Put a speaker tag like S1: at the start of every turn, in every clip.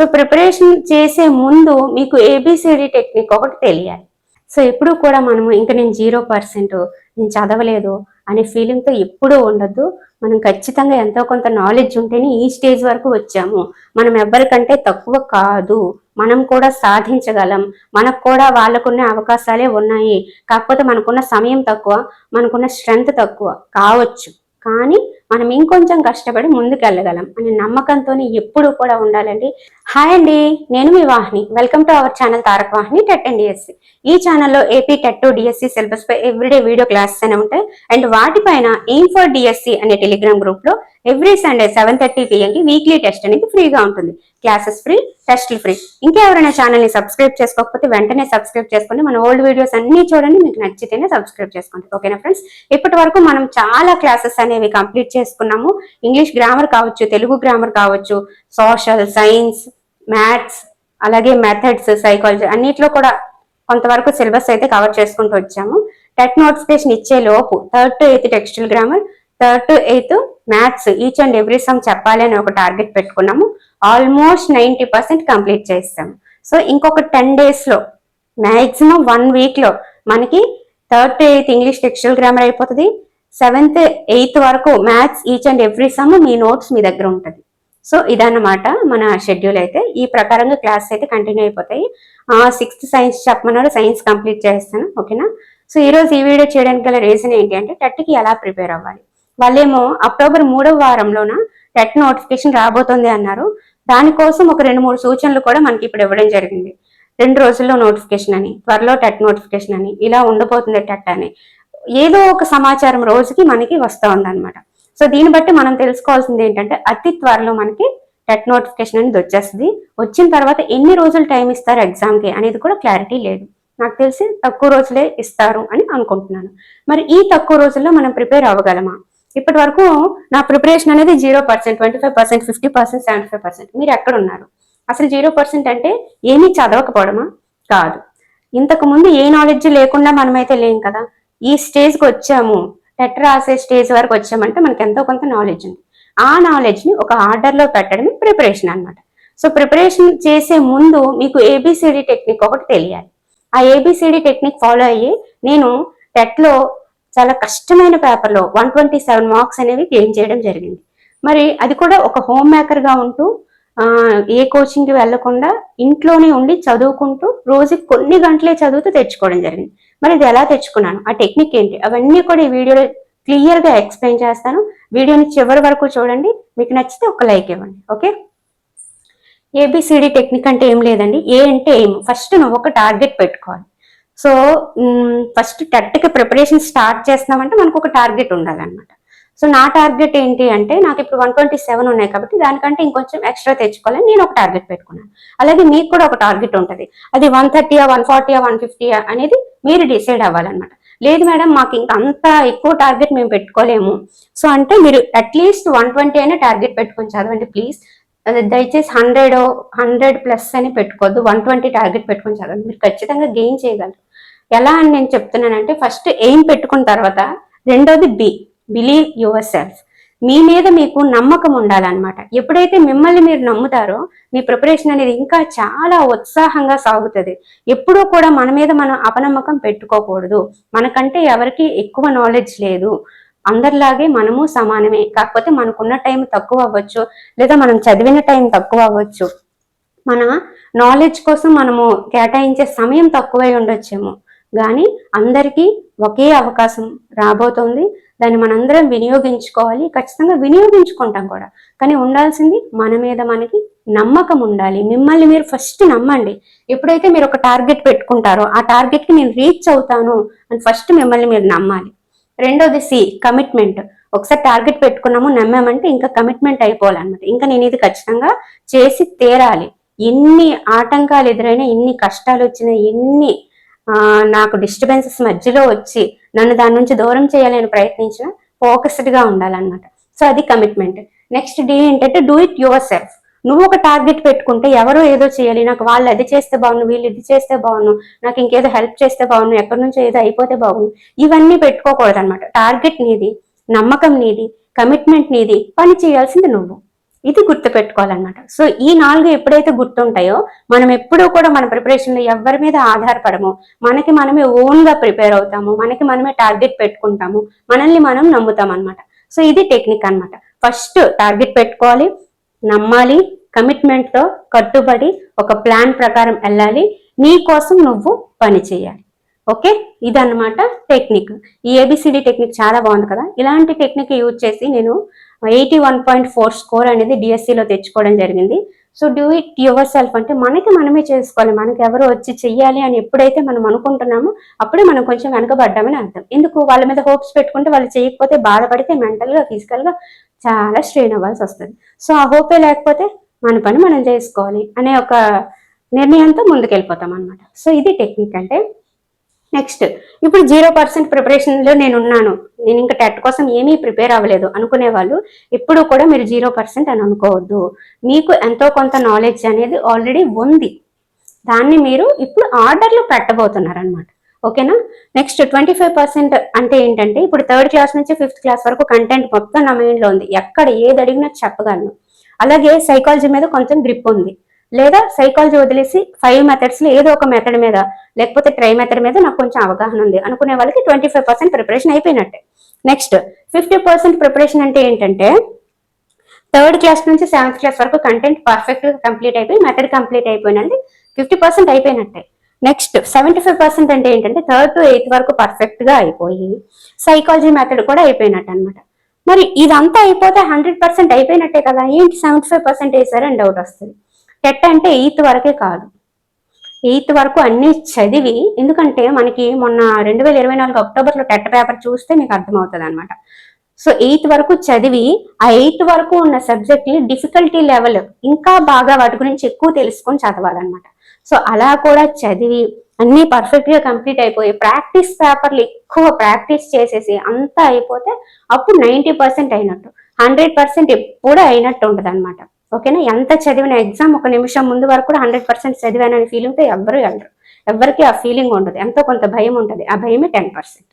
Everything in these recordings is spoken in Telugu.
S1: సో ప్రిపరేషన్ చేసే ముందు మీకు ఏబిసిడి టెక్నిక్ ఒకటి తెలియాలి. సో ఎప్పుడు కూడా మనము ఇంకా నేను జీరో పర్సెంట్ నేను చదవలేదు అనే ఫీలింగ్తో ఎప్పుడూ ఉండొద్దు. మనం ఖచ్చితంగా ఎంతో కొంత నాలెడ్జ్ ఉంటేనే ఈ స్టేజ్ వరకు వచ్చాము. మనం ఎవరికంటే తక్కువ కాదు. మనం కూడా సాధించగలం. మనకు కూడా వాళ్ళకున్న అవకాశాలే ఉన్నాయి. కాకపోతే మనకున్న సమయం తక్కువ మనకున్న స్ట్రెంగ్త్ తక్కువ కావచ్చు. కానీ మనం ఇంకొంచెం కష్టపడి ముందుకెళ్ళగలం అనే నమ్మకంతో ఎప్పుడు కూడా ఉండాలండి. హాయ్ అండి నేను మీ Vahini. Welcome to our channel Taraka Vahini TET and DSC. ఈ ఛానల్లో ఏపీ టెట్ డిఎస్సి సిలబస్ పై ఎవ్రీడే వీడియో క్లాసెస్ అనే ఉంటాయి. అండ్ వాటిపైన ఎయిమ్ ఫర్ డిఎస్సి అనే టెలిగ్రామ్ గ్రూప్లో ఎవ్రీ సండే సెవెన్ థర్టీ పిఎంకి వీక్లీ టెస్ట్ అనేది ఫ్రీగా ఉంటుంది. క్లాసెస్ ఫ్రీ టెస్ట్లు ఫ్రీ. ఇంకా ఎవరైనా ఛానల్ని సబ్స్క్రైబ్ చేసుకోకపోతే వెంటనే సబ్స్క్రైబ్ చేసుకోండి. మన ఓల్డ్ వీడియోస్ అన్ని చూడండి. మీకు నచ్చితేనే సబ్స్క్రైబ్ చేసుకోండి. ఓకేనా ఫ్రెండ్స్? ఇప్పటి వరకు మనం చాలా క్లాసెస్ అనేవి కంప్లీట్ చేసుకున్నాము. ఇంగ్లీష్ గ్రామర్ కావచ్చు తెలుగు గ్రామర్ కావచ్చు సోషల్ సైన్స్ మ్యాథ్స్ అలాగే మెథడ్స్ సైకాలజీ అన్నిట్లో కూడా కొంతవరకు సిలబస్ అయితే కవర్ చేసుకుంటూ వచ్చాము. టెట్ నోటిఫికేషన్ ఇచ్చే లోపు third to eighth textile grammar third to eighth maths each and every sum చెప్పాలి అని ఒక టార్గెట్ పెట్టుకున్నాము. ఆల్మోస్ట్ నైంటీ పర్సెంట్ కంప్లీట్ చేస్తాము సో ఇంకొక టెన్ డేస్లో మ్యాక్సిమం వన్ వీక్లో మనకి third to eighth English textile grammar అయిపోతుంది. సెవెంత్ ఎయిత్ వరకు maths each and every sum me notes మీ దగ్గర ఉంటుంది. సో ఇదన్నమాట మన షెడ్యూల్ అయితే. ఈ ప్రకారంగా క్లాస్ అయితే కంటిన్యూ అయిపోతాయి. సిక్స్త్ సైన్స్ చెప్పమన్నారు సైన్స్ కంప్లీట్ చేస్తాను. ఓకేనా సో ఈరోజు ఈ వీడియో చేయడానికి గల రీజన్ ఏంటి అంటే టెట్కి ఎలా ప్రిపేర్ అవ్వాలి? వాళ్ళేమో అక్టోబర్ మూడవ వారంలోన టెట్ నోటిఫికేషన్ రాబోతోంది అన్నారు. దానికోసం ఒక రెండు మూడు సూచనలు కూడా మనకి ఇప్పుడు ఇవ్వడం జరిగింది. రెండు రోజుల్లో నోటిఫికేషన్ అని త్వరలో టెట్ నోటిఫికేషన్ అని ఇలా ఉండబోతుంది టెట్ అని. ఏదో ఒక సమాచారం రోజుకి మనకి వస్తూ ఉందన్నమాట సో దీన్ని బట్టి మనం తెలుసుకోవాల్సింది ఏంటంటే అతి త్వరలో మనకి టెట్ నోటిఫికేషన్ అనేది వచ్చేస్తుంది. వచ్చిన తర్వాత ఎన్ని రోజులు టైం ఇస్తారు ఎగ్జామ్కి అనేది కూడా క్లారిటీ లేదు. నాకు తెలిసి తక్కువ రోజులే ఇస్తారు అని అనుకుంటున్నాను. మరి ఈ తక్కువ రోజుల్లో మనం ప్రిపేర్ అవ్వగలమా? ఇప్పటి వరకు నా ప్రిపరేషన్ అనేది zero percent twenty five percent fifty percent seventy five percent. మీరు ఎక్కడ ఉన్నారు? అసలు జీరో పర్సెంట్ అంటే ఏమీ చదవకపోవడమా? కాదు. ఇంతకు ముందు ఏ నాలెడ్జ్ లేకుండా మనమైతే లేం కదా. ఈ స్టేజ్కి వచ్చాము. టెట్ రాసే స్టేజ్ వరకు వచ్చామంటే మనకి ఎంతో కొంత నాలెడ్జ్ ఉంది. ఆ నాలెడ్జ్ని ఒక ఆర్డర్లో పెట్టడమే ప్రిపరేషన్ అన్నమాట. సో ప్రిపరేషన్ చేసే ముందు మీకు ఏబిసిడి టెక్నిక్ ఒకటి తెలియాలి. ఆ ఏబిసిడి టెక్నిక్ ఫాలో అయ్యి నేను టెట్లో చాలా కష్టమైన పేపర్లో వన్ ట్వంటీ సెవెన్ మార్క్స్ అనేవి గెయిన్ చేయడం జరిగింది. మరి అది కూడా ఒక హోమ్ మేకర్గా ఉంటూ ఏ కోచింగ్కి వెళ్ళకుండా ఇంట్లోనే ఉండి చదువుకుంటూ రోజుకి కొన్ని గంటలే చదువుతూ తెచ్చుకోవడం జరిగింది. మరి ఇది ఎలా తెచ్చుకున్నాను? ఆ టెక్నిక్ ఏంటి? అవన్నీ కూడా ఈ వీడియోలో క్లియర్గా ఎక్స్ప్లెయిన్ చేస్తాను. వీడియోని చివరి వరకు చూడండి. మీకు నచ్చితే ఒక లైక్ ఇవ్వండి. ఓకే ఏబిసిడి టెక్నిక్ అంటే ఏం లేదండి. ఏ అంటే ఏం? ఫస్ట్ నువ్వు ఒక టార్గెట్ పెట్టుకోవాలి. సో ఫస్ట్ టెట్కి ప్రిపరేషన్ స్టార్ట్ చేస్తున్నామంటే మనకు ఒక టార్గెట్ ఉండాలన్నమాట. సో నా టార్గెట్ ఏంటి అంటే నాకు ఇప్పుడు వన్ ట్వంటీ సెవెన్ ఉన్నాయి కాబట్టి దానికంటే ఇంకొంచెం ఎక్స్ట్రా తెచ్చుకోవాలని నేను ఒక టార్గెట్ పెట్టుకున్నాను. అలాగే మీకు కూడా ఒక టార్గెట్ ఉంటుంది. అది వన్ థర్టీయా వన్ ఫార్టీయా వన్ ఫిఫ్టీయా అనేది మీరు డిసైడ్ అవ్వాలన్నమాట. లేదు మేడం మాకు ఇంకా అంత ఎక్కువ టార్గెట్ మేము పెట్టుకోలేము. సో అంటే మీరు అట్లీస్ట్ వన్ ట్వంటీ అయినా టార్గెట్ పెట్టుకొని చదవండి ప్లీజ్. దయచేసి హండ్రెడ్ హండ్రెడ్ ప్లస్ అని పెట్టుకోవద్దు. వన్ ట్వంటీ టార్గెట్ పెట్టుకొని చదవండి. మీరు ఖచ్చితంగా గెయిన్ చేయగలరు. ఎలా అని నేను చెప్తున్నానంటే ఫస్ట్ ఎయిమ్ పెట్టుకున్న తర్వాత రెండోది బి బిలీవ్ యువర్ సెల్ఫ్ మీ మీద మీకు నమ్మకం ఉండాలన్నమాట. ఎప్పుడైతే మిమ్మల్ని మీరు నమ్ముతారో మీ ప్రిపరేషన్ అనేది ఇంకా చాలా ఉత్సాహంగా సాగుతుంది. ఎప్పుడూ కూడా మన మీద మనం అపనమ్మకం పెట్టుకోకూడదు. మనకంటే ఎవరికి ఎక్కువ నాలెడ్జ్ లేదు. అందరిలాగే మనము సమానమే. కాకపోతే మనకున్న టైం తక్కువ అవ్వచ్చు. లేదా మనం చదివిన టైం తక్కువ అవ్వచ్చు. మన నాలెడ్జ్ కోసం మనము కేటాయించే సమయం తక్కువై ఉండొచ్చేమో. కానీ అందరికీ ఒకే అవకాశం రాబోతోంది. దాన్ని మనందరం వినియోగించుకోవాలి. ఖచ్చితంగా వినియోగించుకుంటాం కూడా. కానీ ఉండాల్సింది మన మీద మనకి నమ్మకం ఉండాలి. మిమ్మల్ని మీరు ఫస్ట్ నమ్మండి. ఎప్పుడైతే మీరు ఒక టార్గెట్ పెట్టుకుంటారో ఆ టార్గెట్కి నేను రీచ్ అవుతాను అని ఫస్ట్ మిమ్మల్ని మీరు నమ్మాలి. రెండోది సి కమిట్మెంట్. ఒకసారి టార్గెట్ పెట్టుకున్నాము నమ్మామంటే ఇంకా కమిట్మెంట్ అయిపోవాలన్నమాట. ఇంకా నేను ఇది ఖచ్చితంగా చేసి తీరాలి. ఎన్ని ఆటంకాలు ఎదురైనా ఎన్ని కష్టాలు వచ్చినా ఎన్ని నాకు డిస్టర్బెన్సెస్ మధ్యలో వచ్చి నన్ను దాని నుంచి దూరం చేయాలని ప్రయత్నించిన ఫోకస్డ్గా ఉండాలన్నమాట. సో అది కమిట్మెంట్ నెక్స్ట్ డి ఏంటంటే డూ ఇట్ యువర్ సెల్ఫ్ నువ్వు ఒక టార్గెట్ పెట్టుకుంటే ఎవరో ఏదో చేయాలి. నాకు వాళ్ళు అది చేస్తే బాగుండు వీళ్ళు ఇది చేస్తే బాగుండు నాకు ఇంకేదో హెల్ప్ చేస్తే బాగుండు ఎక్కడి నుంచో ఏదో అయిపోతే బాగుండు. ఇవన్నీ పెట్టుకోకూడదు అనమాట టార్గెట్ నీది నమ్మకం నీది కమిట్మెంట్ నీది పని చేయాల్సింది నువ్వు. ఇది గుర్తు పెట్టుకోవాలన్నమాట సో ఈ నాలుగు ఎప్పుడైతే గుర్తుంటాయో మనం ఎప్పుడూ కూడా మన ప్రిపరేషన్లో ఎవరి మీద ఆధారపడము. మనకి మనమే ఓన్గా ప్రిపేర్ అవుతాము. మనకి మనమే టార్గెట్ పెట్టుకుంటాము. మనల్ని మనం నమ్ముతాం అనమాట సో ఇది టెక్నిక్ అన్నమాట. ఫస్ట్ టార్గెట్ పెట్టుకోవాలి నమ్మాలి కమిట్మెంట్తో కట్టుబడి ఒక ప్లాన్ ప్రకారం వెళ్ళాలి నీ కోసం నువ్వు పని చేయాలి. ఓకే? ఇదన్నమాట టెక్నిక్. ఈ ఏబిసిడి టెక్నిక్ చాలా బాగుంది కదా? ఇలాంటి టెక్నిక్ యూజ్ చేసి నేను eighty one point four score అనేది డిఎస్సిలో తెచ్చుకోవడం జరిగింది. So do it yourself అంటే మనకి మనమే చేసుకోవాలి. మనకి ఎవరు వచ్చి చెయ్యాలి అని ఎప్పుడైతే మనం అనుకుంటున్నామో అప్పుడే మనం కొంచెం వెనకబడ్డామని అర్థం. ఎందుకు? వాళ్ళ మీద హోప్స్ పెట్టుకుంటే వాళ్ళు చేయకపోతే బాధపడితే మెంటల్గా ఫిజికల్గా చాలా స్ట్రెయిన్ అవ్వాల్సి వస్తుంది. సో ఆ హోపే లేకపోతే మన పని మనం చేసుకోవాలి అనే ఒక నిర్ణయంతో ముందుకెళ్ళిపోతాం అనమాట సో ఇది టెక్నిక్ అంటే నెక్స్ట్. ఇప్పుడు జీరో పర్సెంట్ ప్రిపరేషన్లో నేను ఉన్నాను నేను ఇంకా టెట్ కోసం ఏమీ ప్రిపేర్ అవ్వలేదు. అనుకునే వాళ్ళు ఇప్పుడు కూడా మీరు జీరో పర్సెంట్ అని అనుకోవద్దు. మీకు ఎంతో కొంత నాలెడ్జ్ అనేది ఆల్రెడీ ఉంది. దాన్ని మీరు ఇప్పుడు ఆర్డర్లో పెట్టబోతున్నారు అనమాట ఓకేనా? నెక్స్ట్ ట్వంటీ ఫైవ్ పర్సెంట్ అంటే ఏంటంటే ఇప్పుడు థర్డ్ క్లాస్ నుంచి ఫిఫ్త్ క్లాస్ వరకు కంటెంట్ మొత్తం నా మైండ్లో ఉంది. ఎక్కడ ఏది అడిగినా చెప్పగలను. అలాగే సైకాలజీ మీద కొంచెం గ్రిప్ ఉంది. లేదా సైకాలజీ వదిలేసి ఫైవ్ మెథడ్స్లో ఏదో ఒక మెథడ్ మీద లేకపోతే ట్రై మెథడ్ మీద నాకు కొంచెం అవగాహన ఉంది. అనుకునే వాళ్ళకి ట్వంటీ ఫైవ్ పర్సెంట్ ప్రిపరేషన్ అయిపోయినట్టే. నెక్స్ట్ ఫిఫ్టీ పర్సెంట్ ప్రిపరేషన్ అంటే ఏంటంటే థర్డ్ క్లాస్ నుంచి సెవెంత్ క్లాస్ వరకు కంటెంట్ పర్ఫెక్ట్ కంప్లీట్ అయిపోయి మెథడ్ కంప్లీట్ అయిపోయినది ఫిఫ్టీ పర్సెంట్ అయిపోయినట్టే. నెక్స్ట్ సెవెంటీ ఫైవ్ పర్సెంట్ అంటే ఏంటంటే థర్డ్ టు ఎయిత్ వరకు పర్ఫెక్ట్గా అయిపోయి సైకాలజీ మెథడ్ కూడా అయిపోయినట్టు అనమాట మరి ఇదంతా అయిపోతే హండ్రెడ్ పర్సెంట్ అయిపోయినట్టే కదా? ఏంటి సెవెంటీ ఫైవ్ పర్సెంట్ వేసారని డౌట్ వస్తుంది. టెట్ అంటే ఎయిత్ వరకే కాదు. ఎయిత్ వరకు అన్నీ చదివి ఎందుకంటే మనకి మొన్న రెండు వేల ఇరవై నాలుగు అక్టోబర్లో టెట్ పేపర్ చూస్తే మీకు అర్థమవుతుంది అనమాట సో ఎయిత్ వరకు చదివి ఆ ఎయిత్ వరకు ఉన్న సబ్జెక్ట్ డిఫికల్టీ లెవెల్ ఇంకా బాగా వాటి గురించి ఎక్కువ తెలుసుకొని చదవాలన్నమాట. సో అలా కూడా చదివి అన్ని పర్ఫెక్ట్గా కంప్లీట్ అయిపోయి ప్రాక్టీస్ పేపర్లు ఎక్కువ ప్రాక్టీస్ చేసేసి అంతా అయిపోతే అప్పుడు నైంటీ పర్సెంట్ అయినట్టు హండ్రెడ్ పర్సెంట్ ఎప్పుడూ అయినట్టు ఉంటుంది అనమాట ఓకేనా? ఎంత చదివిన ఎగ్జామ్ ఒక నిమిషం ముందు వరకు కూడా హండ్రెడ్ పర్సెంట్ చదివానని ఫీలింగ్తో ఎవ్వరూ వెళ్ళరు. ఎవరికి ఆ ఫీలింగ్ ఉండదు. ఎంతో కొంత భయం ఉంటుంది. ఆ భయమే టెన్ పర్సెంట్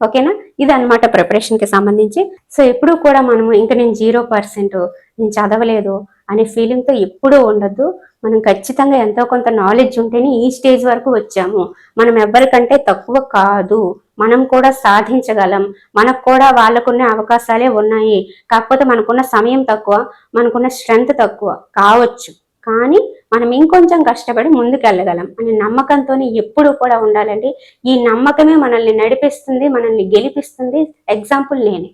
S1: ఓకేనా? ఇది అనమాట ప్రిపరేషన్కి సంబంధించి. సో ఎప్పుడు కూడా మనము ఇంకా నేను జీరో పర్సెంట్ నేను చదవలేదు అనే ఫీలింగ్తో ఎప్పుడూ ఉండద్దు. మనం ఖచ్చితంగా ఎంతో కొంత నాలెడ్జ్ ఉంటేనే ఈ స్టేజ్ వరకు వచ్చాము. మనం ఎవరికంటే తక్కువ కాదు. మనం కూడా సాధించగలం. మనకు కూడా వాళ్ళకున్న అవకాశాలే ఉన్నాయి. కాకపోతే మనకున్న సమయం తక్కువ మనకున్న స్ట్రెంగ్త్ తక్కువ కావచ్చు. కానీ మనం ఇంకొంచెం కష్టపడి ముందుకెళ్ళగలం అనే నమ్మకంతో ఎప్పుడు కూడా ఉండాలండి. ఈ నమ్మకమే మనల్ని నడిపిస్తుంది మనల్ని గెలిపిస్తుంది. ఎగ్జాంపుల్ నేనే.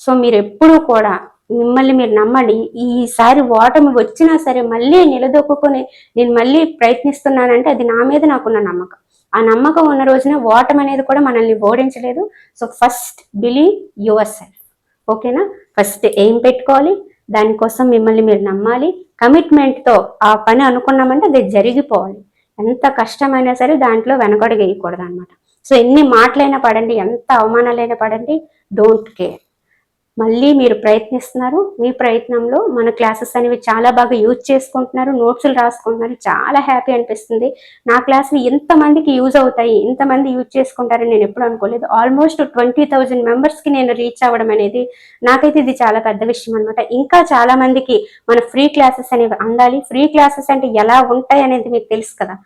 S1: సో మీరు ఎప్పుడూ కూడా మిమ్మల్ని మీరు నమ్మండి. ఈసారి ఓటమి వచ్చినా సరే మళ్ళీ నిలదొక్కుని నేను మళ్ళీ ప్రయత్నిస్తున్నానంటే అది నా మీద నాకున్న నమ్మకం. ఆ నమ్మకం ఉన్న రోజున ఓటమి అనేది కూడా మనల్ని ఓడించలేదు. So first believe yourself ఓకేనా? ఫస్ట్ ఏం పెట్టుకోవాలి? దానికోసం మిమ్మల్ని మీరు నమ్మాలి. కమిట్మెంట్తో ఆ పని అనుకున్నామంటే అది జరిగిపోవాలి. ఎంత కష్టమైనా సరే దాంట్లో వెనకడుగు వేయకూడదు అనమాట సో ఎన్ని మాటలైనా పడండి ఎంత అవమానాలైనా పడండి డోంట్ కేర్ మళ్ళీ మీరు ప్రయత్నిస్తున్నారు. మీ ప్రయత్నంలో మన క్లాసెస్ అనేవి చాలా బాగా యూజ్ చేసుకుంటున్నారు. నోట్స్లు రాసుకుంటున్నారు. చాలా హ్యాపీ అనిపిస్తుంది. నా క్లాసులు ఎంతమందికి యూజ్ అవుతాయి. ఇంతమంది యూజ్ చేసుకుంటారని నేను ఎప్పుడు అనుకోలేదు. ఆల్మోస్ట్ ట్వంటీ థౌజండ్ మెంబర్స్కి నేను రీచ్ అవ్వడం అనేది నాకైతే ఇది చాలా పెద్ద విషయం అనమాట ఇంకా చాలా మందికి మన ఫ్రీ క్లాసెస్ అనేవి అందాలి. ఫ్రీ క్లాసెస్ అంటే ఎలా ఉంటాయి అనేది మీకు తెలుసు కదా.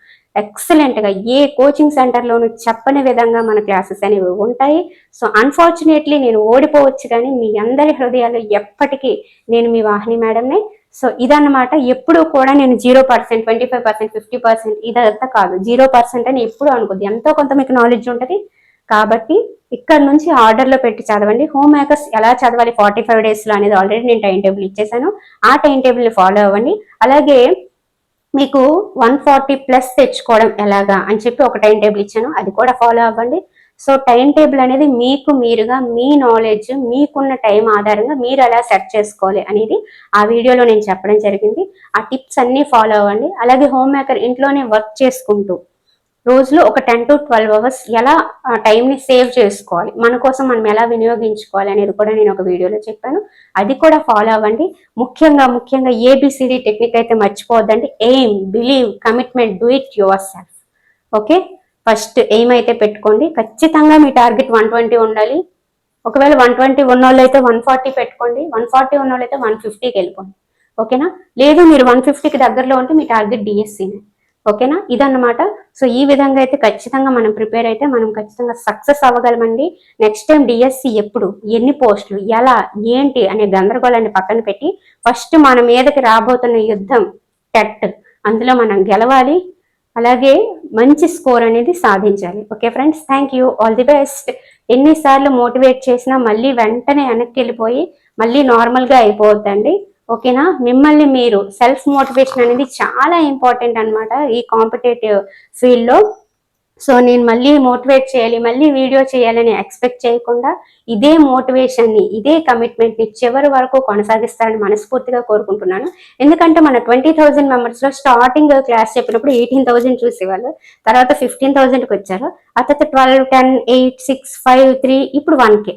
S1: ఎక్సలెంట్గా ఏ కోచింగ్ సెంటర్లోనూ చెప్పని విధంగా మన క్లాసెస్ అనేవి ఉంటాయి. సో అన్ఫార్చునేట్లీ నేను ఓడిపోవచ్చు కానీ మీ అందరి హృదయాలు ఎప్పటికీ నేను మీ వాహిని మేడంనే. సో ఇదన్నమాట. ఎప్పుడు కూడా నేను zero percent twenty five percent fifty percent ఇదంతా కాదు. జీరో పర్సెంట్ అని ఎప్పుడు అనుకోద్ది. ఎంతో కొంత మీకు నాలెడ్జ్ ఉంటుంది. కాబట్టి ఇక్కడ నుంచి ఆర్డర్లో పెట్టి చదవండి. హోమ్ మేకర్స్ ఎలా చదవాలి? ఫార్టీ ఫైవ్ డేస్లో అనేది ఆల్రెడీ నేను టైం టేబుల్ ఇచ్చేసాను. ఆ టైం టేబుల్ని ఫాలో అవ్వండి. అలాగే మీకు వన్ ఫార్టీ ప్లస్ తెచ్చుకోవడం ఎలాగా అని చెప్పి ఒక టైం టేబుల్ ఇచ్చాను. అది కూడా ఫాలో అవ్వండి. సో టైం టేబుల్ అనేది మీకు మీరుగా మీ నాలెడ్జ్ మీకున్న టైం ఆధారంగా మీరు ఎలా సెట్ చేసుకోవాలి అనేది ఆ వీడియోలో నేను చెప్పడం జరిగింది. ఆ టిప్స్ అన్నీ ఫాలో అవ్వండి. అలాగే హోమ్ మేకర్ ఇంట్లోనే వర్క్ చేసుకుంటూ రోజులో ఒక టెన్ టు ట్వెల్వ్ అవర్స్ ఎలా టైంని సేవ్ చేసుకోవాలి? మన కోసం మనం ఎలా వినియోగించుకోవాలి అనేది కూడా నేను ఒక వీడియోలో చెప్పాను. అది కూడా ఫాలో అవ్వండి. ముఖ్యంగా ముఖ్యంగా A B C D technique అయితే మర్చిపోవద్దండి. Aim believe commitment do it yourself okay first aim అయితే పెట్టుకోండి. ఖచ్చితంగా మీ టార్గెట్ వన్ ట్వంటీ ఉండాలి. ఒకవేళ వన్ ట్వంటీ ఉన్న వాళ్ళు అయితే వన్ ఫార్టీ పెట్టుకోండి. వన్ ఫార్టీ ఉన్న వాళ్ళు అయితే వన్ ఫిఫ్టీకి వెళ్ళిపోండి. ఓకేనా లేదు మీరు వన్ ఫిఫ్టీకి దగ్గరలో ఉంటే మీ టార్గెట్ డిఎస్సీనే ఓకేనా? ఇదన్నమాట. సో ఈ విధంగా అయితే ఖచ్చితంగా మనం ప్రిపేర్ అయితే మనం ఖచ్చితంగా సక్సెస్ అవ్వగలమండి. నెక్స్ట్ టైం డిఎస్సి ఎప్పుడు ఎన్ని పోస్టులు ఎలా ఏంటి అనే గందరగోళాన్ని పక్కన పెట్టి ఫస్ట్ మన మీదకి రాబోతున్న యుద్ధం టెట్ అందులో మనం గెలవాలి. అలాగే మంచి స్కోర్ అనేది సాధించాలి. Okay friends? Thank you. All the best. ఎన్నిసార్లు మోటివేట్ చేసినా మళ్ళీ వెంటనే వెనక్కి వెళ్ళిపోయి మళ్ళీ నార్మల్గా అయిపోవద్దండి. ఓకేనా? మిమ్మల్ని మీరు సెల్ఫ్ మోటివేషన్ అనేది చాలా ఇంపార్టెంట్ అన్నమాట ఈ కాంపిటేటివ్ ఫీల్డ్లో సో నేను మళ్ళీ మోటివేట్ చేయాలి మళ్ళీ వీడియో చేయాలని ఎక్స్పెక్ట్ చేయకుండా ఇదే మోటివేషన్ని ఇదే కమిట్మెంట్ని చివరి వరకు కొనసాగిస్తారని మనస్ఫూర్తిగా కోరుకుంటున్నాను. ఎందుకంటే మన ట్వంటీ థౌజండ్ మెంబర్స్లో స్టార్టింగ్ క్లాస్ చెప్పినప్పుడు ఎయిటీన్ థౌజండ్ చూసేవాళ్ళు. తర్వాత ఫిఫ్టీన్ థౌజండ్కి వచ్చారు. ఆ తర్వాత twelve ten eight six five three ఇప్పుడు వన్ కే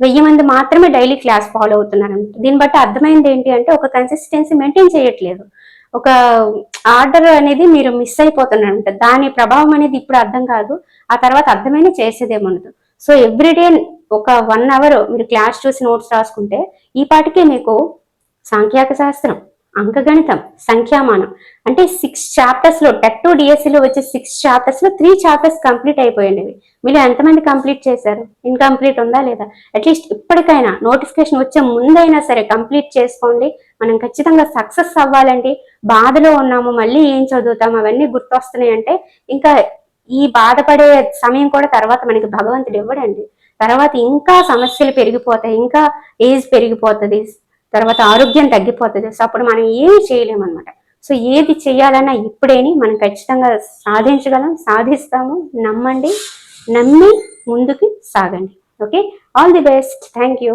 S1: వెయ్యి మంది మాత్రమే డైలీ క్లాస్ ఫాలో అవుతున్నారు దీన్ని బట్టి అర్థమైంది ఏంటి అంటే ఒక కన్సిస్టెన్సీ మెయింటైన్ చేయట్లేదు. ఒక ఆర్డర్ అనేది మీరు మిస్ అయిపోతున్నారు దాని ప్రభావం అనేది ఇప్పుడు అర్థం కాదు. ఆ తర్వాత అర్థమైన చేసేదేముండదు సో ఎవ్రీడే ఒక వన్ అవర్ మీరు క్లాస్ చూసి నోట్స్ రాసుకుంటే ఈ పాటికే మీకు సాంఖ్యాక శాస్త్రం. అంకగణితం సంఖ్యామానం. అంటే సిక్స్ చాప్టర్స్లో టెట్ టు డిఎస్సిలో వచ్చే సిక్స్ చాప్టర్స్లో త్రీ చాప్టర్స్ కంప్లీట్ అయిపోయినవి. మీరు ఎంతమంది కంప్లీట్ చేశారు? ఇన్కంప్లీట్ ఉందా లేదా? అట్లీస్ట్ ఇప్పటికైనా నోటిఫికేషన్ వచ్చే ముందైనా సరే కంప్లీట్ చేసుకోండి. మనం ఖచ్చితంగా సక్సెస్ అవ్వాలండి. బాధలో ఉన్నాము మళ్ళీ ఏం చదువుతాం అవన్నీ గుర్తొస్తున్నాయి అంటే ఇంకా ఈ బాధపడే సమయం కూడా తర్వాత మనకి భగవంతుడు ఇవ్వడండి. తర్వాత ఇంకా సమస్యలు పెరిగిపోతాయి ఇంకా ఏజ్ పెరిగిపోతుంది. తర్వాత ఆరోగ్యం తగ్గిపోతుంది. సో అప్పుడు మనం ఏమి చేయలేమన్నమాట. సో ఏది చేయాలన్నా ఇప్పుడేని మనం ఖచ్చితంగా సాధించగలం సాధిస్తాము. నమ్మండి నమ్మి ముందుకు సాగండి. Okay? All the best thank you